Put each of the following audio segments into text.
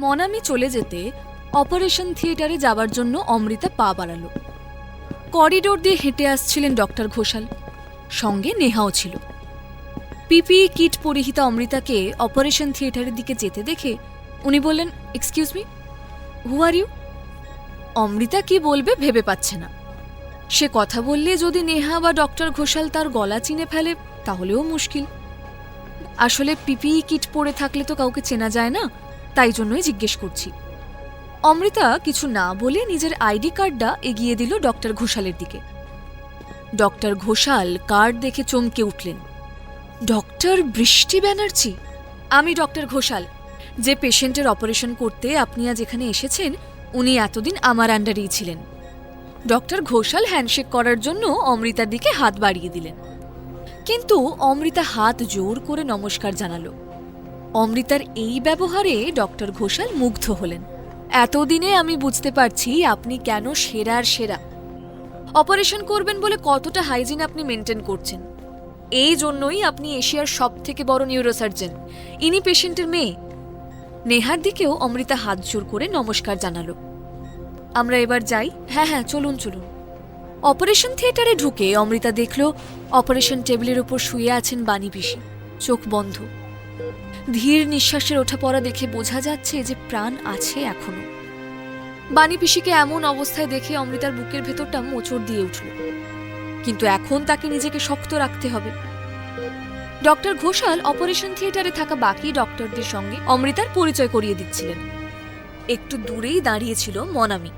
মনামি চলে যেতে অপারেশন থিয়েটারে যাবার জন্য অমৃতা পা বাড়ালো। করিডোর দিয়ে হেঁটে আসছিলেন ডক্টর ঘোষাল। সঙ্গে নেহাও ছিল। পিপিই কিট পরিহিতা অমৃতাকে অপারেশন থিয়েটারের দিকে যেতে দেখে উনি বললেন excuse me who are you Amrita কি বলবে ভেবে পাচ্ছে না। সে কথা বললে যদি নেহা বা ডক্টর ঘোষাল তার গলা চিনে ফেলে, তাহলেও মুশকিল। আসলে পিপিই কিট পরে থাকলে তো কাউকে চেনা যায় না। তাই জন্যই জিজ্ঞেস করছি। অমৃতা কিছু না বলে নিজের আইডি কার্ডটা এগিয়ে দিল ডক্টর ঘোষালের দিকে। ডক্টর ঘোষাল কার্ড দেখে চমকে উঠলেন। ডক্টর বৃষ্টি ব্যানার্জি? আমি ডক্টর ঘোষাল। যে পেশেন্টের অপারেশন করতে আপনি আজ এখানে এসেছেন, উনি এতদিন আমার আন্ডারেই ছিলেন। ডক্টর ঘোষাল হ্যান্ডশেক করার জন্য অমৃতার দিকে হাত বাড়িয়ে দিলেন। কিন্তু অমৃতা হাত জোর করে নমস্কার জানালো। অমৃতার এই ব্যবহারে ডক্টর ঘোষাল মুগ্ধ হলেন। এতদিনে আমি বুঝতে পারছি আপনি কেন সেরার সেরা। অপারেশন করবেন বলে কতটা হাইজিন আপনি মেনটেন করছেন। এই জন্যই আপনি এশিয়ার সব থেকে বড় নিউরোসার্জন। ইনি পেশেন্টের মেয়ে। নেহার দিকেও অমৃতা হাত জোর করে নমস্কার জানালো। আমরা এবার যাই। হ্যাঁ হ্যাঁ চলুন চলুন। অপারেশন থিয়েটারে ঢুকে অমৃতা দেখল, অপারেশন টেবিলের উপর শুয়ে আছেন বাণী পিসি। চোখ বন্ধ। ধীর নিঃশ্বাসের ওঠা পড়া দেখে বোঝা যাচ্ছে যে প্রাণ আছে এখনও। বাণী পিসিকে এমন অবস্থায় দেখে অমৃতার বুকের ভেতরটা মোচড় দিয়ে উঠল। কিন্তু এখন তাকে নিজেকে শক্ত রাখতে হবে। ডক্টর ঘোষাল অপারেশন থিয়েটারে থাকা বাকি ডক্টরদের সঙ্গে অমৃতার পরিচয় করিয়ে দিচ্ছিলেন। একটু দূরেই দাঁড়িয়েছিল মনামি।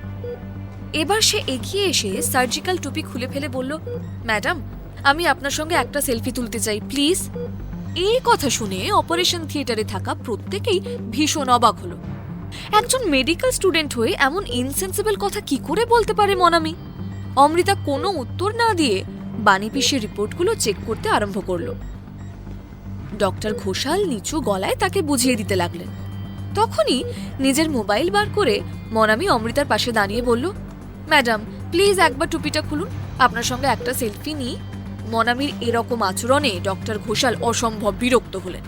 এবার সে এগিয়ে এসে সার্জিক্যাল টুপি খুলে ফেলে বলল, ম্যাডাম, আমি আপনার সঙ্গে একটা সেলফি তুলতে চাই, প্লিজ। এই কথা শুনে অপারেশন থিয়েটারে থাকা প্রত্যেকেই ভীষণ অবাক হলো। একজন মেডিকেল স্টুডেন্ট হয়ে এমন ইনসেন্সিবল কথা কি করে বলতে পারে মনামি? অমৃতা কোনো উত্তর না দিয়ে বাণী পিসের রিপোর্টগুলো চেক করতে আরম্ভ করল। ডক্টর ঘোষাল নিচু গলায় তাকে বুঝিয়ে দিতে লাগলেন। তখনই নিজের মোবাইল বার করে মনামি অমৃতার পাশে দাঁড়িয়ে বলল, ম্যাডাম, প্লিজ একবার টুপিটা খুলুন। আপনার সঙ্গে একটা সেলফি নিই। মনামির এরকম আচরণে ডক্টর ঘোষাল অসম্ভব বিরক্ত হলেন।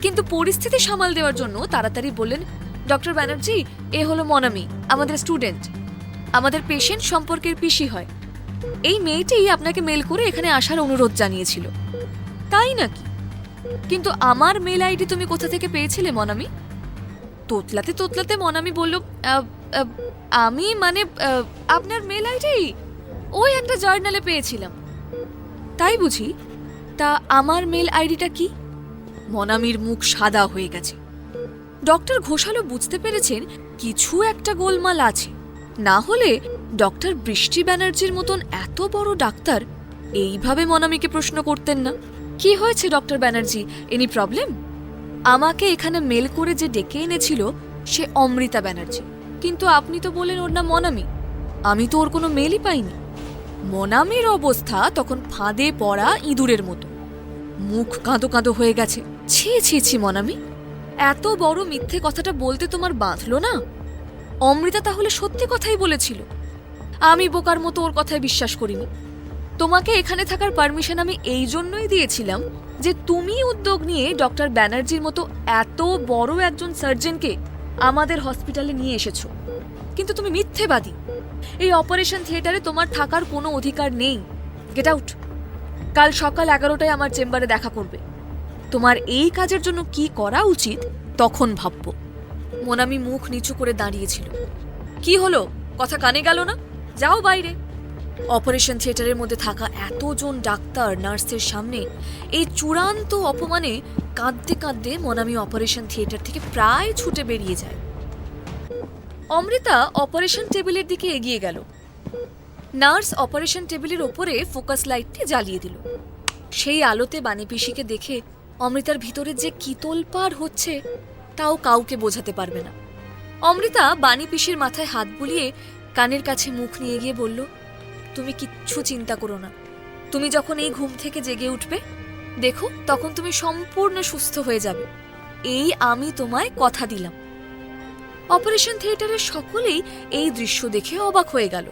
কিন্তু পরিস্থিতি সামাল দেওয়ার জন্য তাড়াতাড়ি বললেন ডক্টর ব্যানার্জি এ হলো মনামি আমাদের স্টুডেন্ট। আমাদের পেশেন্ট সম্পর্কের পিসি হয়। এই মেয়েটিই আপনাকে মেল করে এখানে আসার অনুরোধ জানিয়েছিল। তাই নাকি? কিন্তু আমার মেল আইডি তুমি কোথা থেকে পেয়েছিলে মনামি? তোতলাতে তোতলাতে মনামি বলল "আহ, আহ, আমি মানে আপনার মেল আইডি? ওই একটা জার্নালে পেয়েছিলাম। তাই বুঝি? তা আমার মেল আইডিটা কি? মনামির মুখ সাদা হয়ে গেছে। ডক্টর ঘোষালও বুঝতে পেরেছেন কিছু একটা গোলমাল আছে। না হলে ডক্টর বৃষ্টি ব্যানার্জির মতন এত বড় ডাক্তার এইভাবে মনামিকে প্রশ্ন করতেন না। কি হয়েছে ডক্টর ব্যানার্জি? Any problem? আমাকে এখানে মেল করে যে ডেকে এনেছিল সে অমৃতা ব্যানার্জি। কিন্তু আপনি তো বলেন ওর নাম মনামি। আমি তো ওর কোনো মেলই পাইনি। মনামির অবস্থা তখন ফাঁদে পড়া ইঁদুরের মতো। মুখ কাঁদো কাঁদো হয়ে গেছে। ছি ছি ছি, মনামি। এত বড় মিথ্যে কথাটা বলতে তোমার বাঁধলো না? অমৃতা তাহলে সত্যি কথাই বলেছিল। আমি বোকার মতো ওর কথায় বিশ্বাস করিনি। তোমাকে এখানে থাকার পারমিশন আমি এই জন্যই দিয়েছিলাম যে তুমি উদ্যোগ নিয়ে ডক্টর ব্যানার্জির মতো এত বড় একজন সার্জনকে আমাদের হসপিটালে নিয়ে এসেছ। কিন্তু তুমি মিথ্যেবাদী। এই অপারেশন থিয়েটারে তোমার থাকার কোনো অধিকার নেই। গেট আউট কাল সকাল এগারোটায় আমার চেম্বারে দেখা করবে। তোমার এই কাজের জন্য কি করা উচিত তখন ভাবব। মোনামি মুখ নিচু করে দাঁড়িয়েছিল। কি হলো? কথা কানে গেল না? যাও বাইরে। অপারেশন থিয়েটারের মধ্যে থাকা এতজন ডাক্তার, নার্সের সামনে এই চূড়ান্ত অপমানে কাঁদতে কাঁদতে মনামি অপারেশন থিয়েটার থেকে প্রায় ছুটে বেরিয়ে যায়। অমৃতা অপারেশন টেবিলের দিকে এগিয়ে গেল। নার্স অপারেশন টেবিলের ওপরে ফোকাস লাইটটি জ্বালিয়ে দিল। সেই আলোতে বাণী পিসিকে দেখে অমৃতার ভিতরে যে কিতল পার হচ্ছে, তাও কাউকে বোঝাতে পারবে না। অমৃতা বাণী পিসির মাথায় হাত বুলিয়ে কানের কাছে মুখ নিয়ে গিয়ে বলল, তুমি কিচ্ছু চিন্তা করো না। তুমি যখন এই ঘুম থেকে জেগে উঠবে, দেখো, তখন তুমি সম্পূর্ণ সুস্থ হয়ে যাবে। এই আমি তোমায় কথা দিলাম। অপারেশন থিয়েটারের সকলেই এই দৃশ্য দেখে অবাক হয়ে গেল।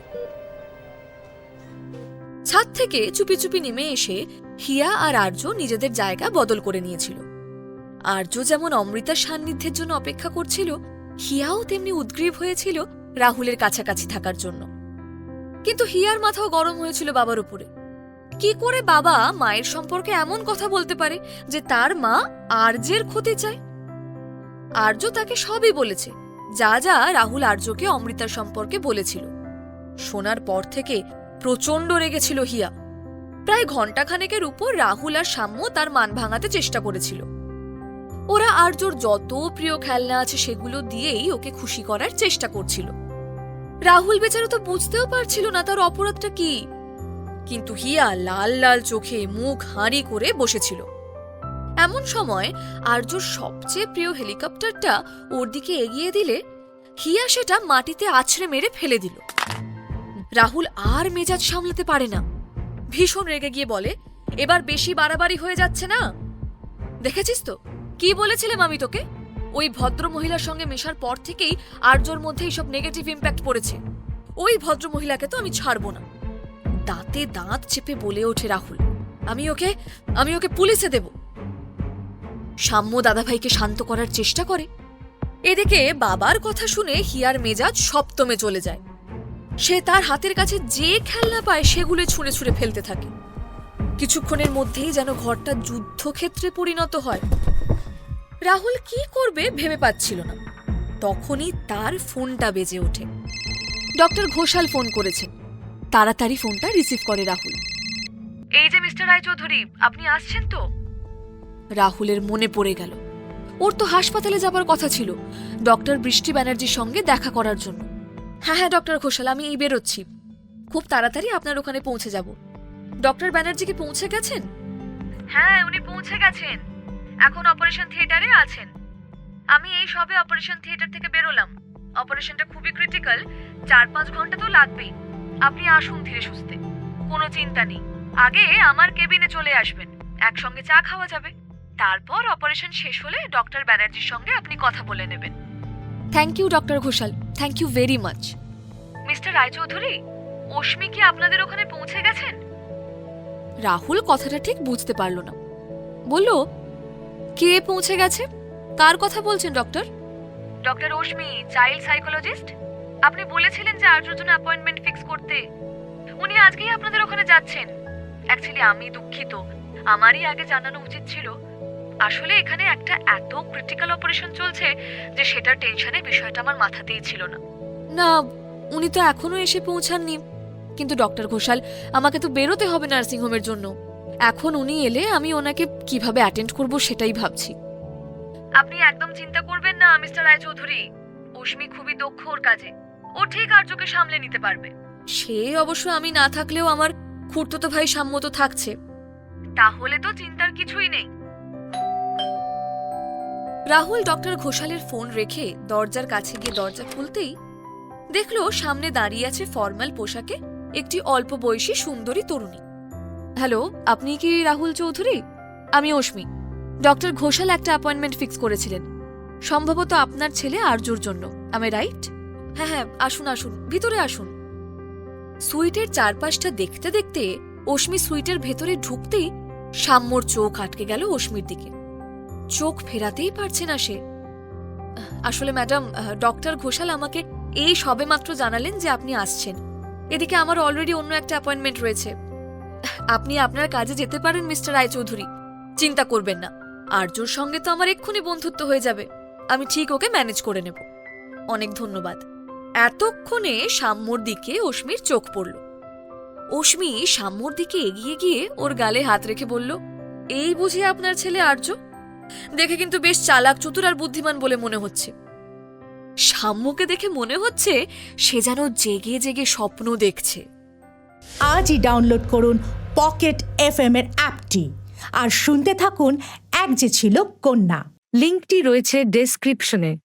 ছাদ থেকে চুপি চুপি নেমে এসে হিয়া আর আর্য নিজেদের জায়গা বদল করে নিয়েছিল। আর্য যেমন অমৃতার সান্নিধ্যের জন্য অপেক্ষা করছিল, হিয়াও তেমনি উদ্গ্রীব হয়েছিল রাহুলের কাছাকাছি থাকার জন্য। কিন্তু হিয়ার মাথাও গরম হয়েছিল বাবার উপরে। কি করে বাবা মায়ের সম্পর্কে এমন কথা বলতে পারে যে তার মা আর্যের ক্ষতি চায়? আর্য তাকে সবই বলেছে। যা যা রাহুল আর্যকে অমৃতার সম্পর্কে বলেছিল। শোনার পর থেকে প্রচণ্ড রেগেছিল হিয়া। প্রায় ঘণ্টাখানেকের উপর রাহুল আর সাম্য তার মান ভাঙাতে চেষ্টা করেছিল। ওরা আর্যর যত প্রিয় খেলনা আছে সেগুলো দিয়েই ওকে খুশি করার চেষ্টা করছিল। রাহুল বেচারা তো বুঝতেও পারছিল না তার অপরাধটা কি। কিন্তু হিয়া লাল লাল চোখে মুখ হাঁড়ি করে বসেছিল। এমন সময় আর্যর সবচেয়ে প্রিয় হেলিকপ্টারটা ওর দিকে এগিয়ে দিলে হিয়া সেটা মাটিতে আছড়ে মেরে ফেলে দিল। রাহুল আর মেজাজ সামলাতে পারে না। ভীষণ রেগে গিয়ে বলে, এবার বেশি বাড়াবাড়ি হয়ে যাচ্ছে না? দেখেছিস তো? কি বলেছিলাম আমি তোকে? ওই ভদ্র মহিলার সঙ্গে মেশার পর থেকেই আর্যর মধ্যে এইসব নেগেটিভ ইম্প্যাক্ট পড়েছে। ওই ভদ্র মহিলাকে তো আমি ছাড়বো না। দাঁতে দাঁত চেপে বলে ওঠে রাহুল, আমি ওকে আমি ওকে পুলিশে দেব। সাম্য দাদাভাইকে শান্ত করার চেষ্টা করে। এদিকে বাবার কথা শুনে হিয়ার মেজাজ সপ্তমে চলে যায়। সে তার হাতের কাছে যে খেলনা পায় সেগুলো ছুঁড়ে ছুঁড়ে ফেলতে থাকে। কিছুক্ষণের মধ্যেই যেন ঘরটা যুদ্ধক্ষেত্রে পরিণত হয়। রাহুল কি করবে ভেবে পাচ্ছিল না। তখনই তার ফোনটা বেজে ওঠে। ডক্টর ঘোষাল ফোন করেছেন তাড়াতাড়ি ফোনটা রিসিভ করে রাহুল। এই যে মিস্টার রায়চৌধুরী, আপনি আসছেন তো? রাহুলের মনে পড়ে গেল। ওর তো হাসপাতালে যাবার কথা ছিল, ডক্টর বৃষ্টি ব্যানার্জির সঙ্গে দেখা করার জন্য। হ্যাঁ হ্যাঁ ডক্টর ঘোষাল, আমি এই বেরোচ্ছি। খুব তাড়াতাড়ি আপনার ওখানে পৌঁছে যাব। ডক্টর ব্যানার্জি কি পৌঁছে গেছেন? হ্যাঁ উনি পৌঁছে গেছেন। এখন অপারেশন থিয়েটারে আছেন। আমি এই সবে অপারেশন থিয়েটার থেকে বেরোলাম। অপারেশনটা খুবই ক্রিটিক্যাল, চার পাঁচ ঘণ্টা তো লাগবেই। আপনি আসুন ধীরে সুস্থে। কোনো চিন্তা নেই। আগে আমার কেবিনে চলে আসবেন। একসঙ্গে চা খাওয়া যাবে। তারপর অপারেশন শেষ হলে ডক্টর ব্যানার্জির সঙ্গে আপনি কথা বলে নেবেন। Thank you doctor Ghosal thank you very much mister Raychaudhuri Ashmi কি আপনাদের ওখানে পৌঁছে গেছেন? রাহুল কথাটা ঠিক বুঝতে পারল না। বলল কে পৌঁছে গেছে? কার কথা বলছেন doctor doctor Ashmi child psychologist আপনি বলেছিলেন যে আর্যর জন্য অ্যাপয়েন্টমেন্ট ফিক্স করতে। উনি আজকেই আপনাদের ওখানে যাচ্ছেন। অ্যাকচুয়ালি আমি দুঃখিত। আমারই আগে জানানো উচিত ছিল আসলে এখানে একটা এত ক্রিটিক্যাল অপারেশন চলছে যে সেটার টেনশনে বিষয়টা আমার মাথাতেই ছিল না। না উনি তো এখনও এসে পৌঁছাননি। কিন্তু ডক্টর ঘোষাল আমাকে তো বেরোতে হবে নার্সিংহোমের জন্য। এখন উনি এলে আমি ওনাকে কীভাবে অ্যাটেন্ড করব সেটাই ভাবছি। আপনি একদম চিন্তা করবেন না মিস্টার রায়চৌধুরী। অশ্মি খুবই দক্ষ ওর কাজে। ও ঠিক আর্যকে সামলে নিতে পারবে। সে অবশ্য আমি না থাকলেও আমার খুড়তো ভাই সাম্মত থাকছে। তাহলে তো চিন্তার কিছুই নেই। রাহুল ডক্টর ঘোষালের ফোন রেখে দরজার কাছে গিয়ে দরজা খুলতেই দেখল সামনে দাঁড়িয়ে আছে ফর্মাল পোশাকে একটি অল্প বয়সী সুন্দরী তরুণী। হ্যালো, আপনি কি রাহুল চৌধুরী? আমি অশ্মি। ডক্টর ঘোষাল একটা অ্যাপয়েন্টমেন্ট ফিক্স করেছিলেন। সম্ভবত আপনার ছেলে আর্যুর জন্য। আমি রাইট হ্যাঁ হ্যাঁ আসুন আসুন, ভিতরে আসুন। সুইটের চারপাশটা দেখতে দেখতে অশ্মি সুইটের ভেতরে ঢুকতেই সাম্যর চোখ আটকে গেল অশ্মির দিকে। চোখ ফেরাতেই পারছে না সে। আসলে ম্যাডাম ডক্টর ঘোষাল আমাকে এই সবেমাত্র জানালেন যে আপনি আসছেন। এদিকে আমার অলরেডি অন্য একটা অ্যাপয়েন্টমেন্ট রয়েছে। আপনি আপনার কাজে যেতে পারেন, মিস্টার রায়চৌধুরী। চিন্তা করবেন না। আর্যর সঙ্গে তো আমার এক্ষুনি বন্ধুত্ব হয়ে যাবে। আমি ঠিক ওকে ম্যানেজ করে নেব। অনেক ধন্যবাদ। এতক্ষণে সাম্যর দিকে অশ্মির চোখ পড়ল। অশ্মি সাম্যর দিকে এগিয়ে গিয়ে ওর গালে হাত রেখে বলল, এই বুঝি আপনার ছেলে আর্য দেখে কিন্তু বেশ চালাক চতুর আর বুদ্ধিমান বলে মনে হচ্ছে। সাম্যকে দেখে মনে হচ্ছে সে যেন জেগে জেগে স্বপ্ন দেখছে। আজই ডাউনলোড করুন পকেট এফ এর অ্যাপটি আর শুনতে থাকুন এক যে ছিল কন্যা। লিঙ্কটি রয়েছে ডেসক্রিপশনে।